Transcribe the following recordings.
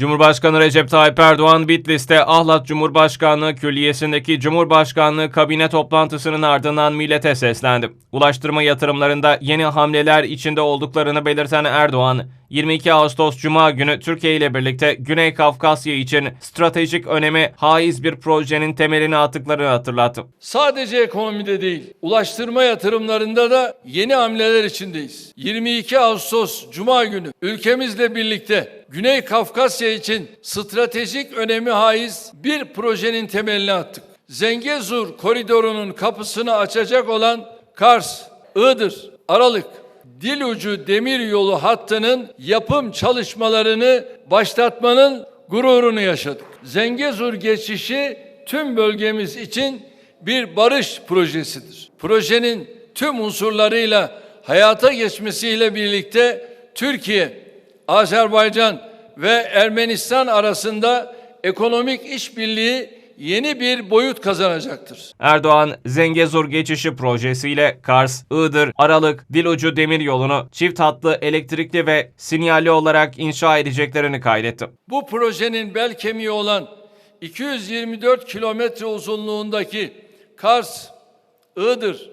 Cumhurbaşkanı Recep Tayyip Erdoğan Bitlis'te Ahlat Cumhurbaşkanlığı Külliyesi'ndeki Cumhurbaşkanlığı kabine toplantısının ardından millete seslendi. Ulaştırma yatırımlarında yeni hamleler içinde olduklarını belirten Erdoğan, 22 Ağustos Cuma günü Türkiye ile birlikte Güney Kafkasya için stratejik önemi haiz bir projenin temelini attıklarını hatırlattı. Sadece ekonomide değil, ulaştırma yatırımlarında da yeni hamleler içindeyiz. 22 Ağustos Cuma günü ülkemizle birlikte Güney Kafkasya için stratejik önemi haiz bir projenin temelini attık. Zengezur koridorunun kapısını açacak olan Kars, Iğdır, Aralık, Dilucu demir yolu hattının yapım çalışmalarını başlatmanın gururunu yaşadık. Zengezur geçişi tüm bölgemiz için bir barış projesidir. Projenin tüm unsurlarıyla hayata geçmesiyle birlikte Türkiye, Azerbaycan ve Ermenistan arasında ekonomik işbirliği yeni bir boyut kazanacaktır. Erdoğan, Zengezur geçişi projesiyle Kars, Iğdır, Aralık, Dilucu demir yolunu çift hatlı elektrikli ve sinyalli olarak inşa edeceklerini kaydetti. Bu projenin bel kemiği olan 224 kilometre uzunluğundaki Kars, Iğdır,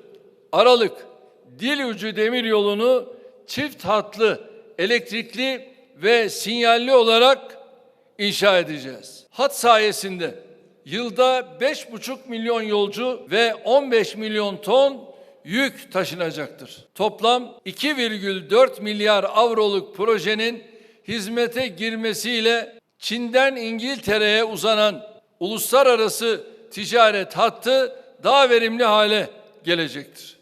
Aralık, Dilucu demir yolunu çift hatlı, elektrikli ve sinyalli olarak inşa edeceğiz. Hat sayesinde yılda 5,5 milyon yolcu ve 15 milyon ton yük taşınacaktır. Toplam 2,4 milyar avroluk projenin hizmete girmesiyle Çin'den İngiltere'ye uzanan uluslararası ticaret hattı daha verimli hale gelecektir.